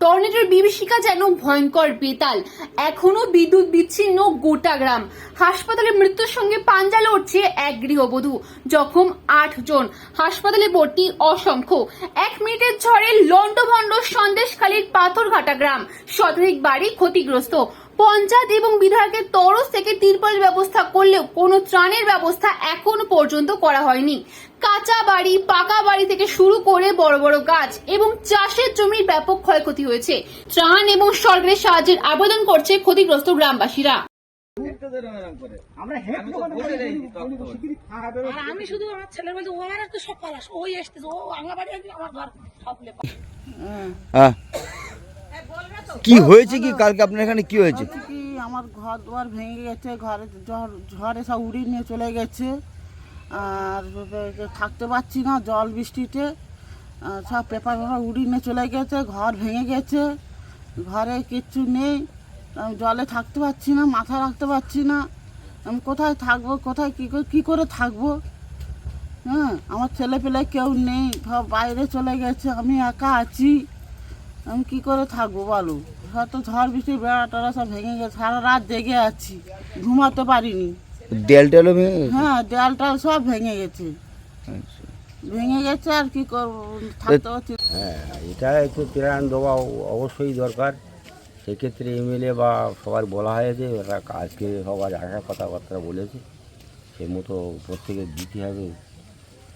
টর্নেডোর বিভীষিকা যেন ভয়ঙ্কর, বেতাল। এখনও বিদ্যুৎ বিচ্ছিন্ন গোটা গ্রাম। হাসপাতালে মৃত্যুর সঙ্গে পাঞ্জা লড়ছে এক গৃহবধূ, জখম আট জন। হাসপাতালে ভর্তি অসংখ্য। এক মিনিটের ঝড়ে লন্ডভন্ড সন্দেশখালীর পাথরঘাটা গ্রাম। শতাধিক বাড়ি ক্ষতিগ্রস্ত। পঞ্চায়েত এবং বিধায়কের তরফ থেকে তিরপলের ব্যবস্থা করলেও কোনো ত্রাণের ব্যবস্থা এখনও পর্যন্ত করা হয়নি। কাঁচা বাড়ি পাকা বাড়ি থেকে শুরু করে বড় বড় গাছ এবং চাষের জমির ব্যাপক ক্ষয়ক্ষতি হয়েছে। ত্রাণ এবং সরকারের সাহায্যের আবেদন করছে ক্ষতিগ্রস্ত গ্রামবাসীরা। আমি শুধু আমার ছেলের ও আমার একটু সকাল আস ওই এসতেছে ও আঙ্গাবাড়ি আসবে আমার ঘর। সব লেপা হ্যাঁ কি হয়েছে কি? কালকে আপনার এখানে কি হয়েছে? কি আমার ঘর দুয়ার ভেঙে গেছে, ঘরে ঝড় সব উড়িয়ে নিয়ে চলে গেছে। আর থাকতে পারছি না জল বৃষ্টিতে। সব পেপার পেপার উড়িয়ে নিয়ে চলে গেছে, ঘর ভেঙে গেছে, ঘরে কিচ্ছু নেই। জলে থাকতে পারছি না, মাথা রাখতে পারছি না। আমি কোথায় থাকব, কোথায় কী করে কী করে থাকব? হ্যাঁ আমার ছেলে পেলে কেউ নেই, সব বাইরে চলে গেছে, আমি একা আছি। আমি কি করে থাকব বলো? হয়তো ঝড় বৃষ্টি বেড়া টেড়া সব ভেঙে গেছে। সারা রাত জেগে আছি ঘুমাতে পারিনি। দেয়াল টেয়ালও ভেঙে গেছে? হ্যাঁ দেয়াল টাল সব ভেঙে গেছে। আচ্ছা। ভেঙে গেছে আর কি করব? থাকতে পারছি না। হ্যাঁ এটা একটু ত্রাণ দেওয়া অবশ্যই দরকার। সেক্ষেত্রে এমএলএ বা সবার বলা হয়েছে ওরা আজকে সবার আসার কথাবার্তা বলেছে। সে মতো প্রত্যেকে দিতে হবে।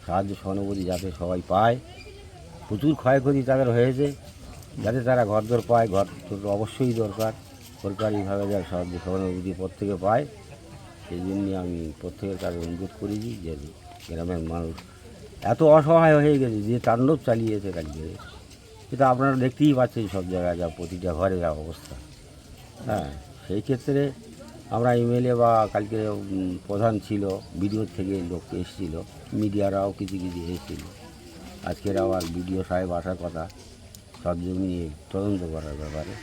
সাহায্য সহানুভূতি যাতে সবাই পায়। প্রচুর ক্ষয়ক্ষতি তাদের হয়েছে। যাতে তারা ঘরদোর পায় ঘর তো অবশ্যই দরকার। সরকারিভাবে যা সাহায্য সহানুভূতি প্রত্যেকে পায়, সেই জন্যে আমি প্রত্যেকের কাছে অনুরোধ করেছি যে গ্রামের মানুষ এত অসহায় হয়ে গেছে, যে তাণ্ডব চালিয়েছে কালকে সেটা আপনারা দেখতেই পাচ্ছেন সব জায়গায় যা প্রতিটা ঘরে যা অবস্থা। হ্যাঁ সেই ক্ষেত্রে আমরা এমএলএ বা কালকে প্রধান ছিল, বিডিও থেকে লোক এসেছিল, মিডিয়ারাও কিছু কিছু এসেছিল। আজকের আবার বিডিও সাহেব আসার কথা। সব নিয়ে তদন্ত করার ব্যাপারে।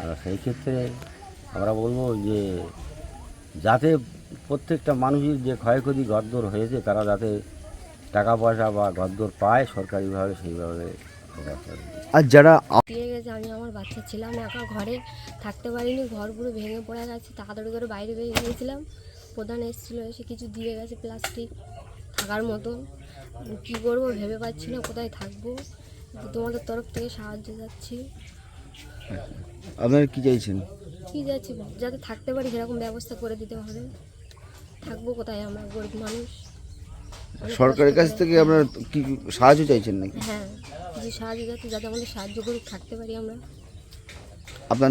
আর সেই ক্ষেত্রে আমরা বলব যে যাতে প্রত্যেকটা মানুষের যে ক্ষয়ক্ষতি ঘরদোর হয়েছে তারা যাতে টাকা পয়সা বা ঘরদোর পায় সরকারিভাবে সেইভাবে আর যারা দিয়ে গেছে আমি আমার বাচ্চা ছিলাম একা ঘরে থাকতে পারিনি ঘর পুরো ভেঙে পড়ে গেছে তাড়াতাড়ি করে বাইরে বেরিয়ে গিয়েছিলাম। প্রধান এসেছিল এসে কিছু দিয়ে গেছে প্লাস্টিক থাকার মতন কী করব ভেবে পাচ্ছি না কোথায় থাকব? তোমাদের তরফ থেকে সাহায্য যাচ্ছি। আপনারা কি চাইছেন? কী যাচ্ছি? যাতে থাকতে পারি সেরকম ব্যবস্থা করে দিতে হবে। থাকব কোথায় আমরা গরিব মানুষ? সরকারের কাছ করে- থেকে আপনারা কি সাহায্য চাইছেন নাকি? হ্যাঁ কিছু সাহায্য যাতে যাতে আমাদের সাহায্য করুক থাকতে পারি আমরা। আপনার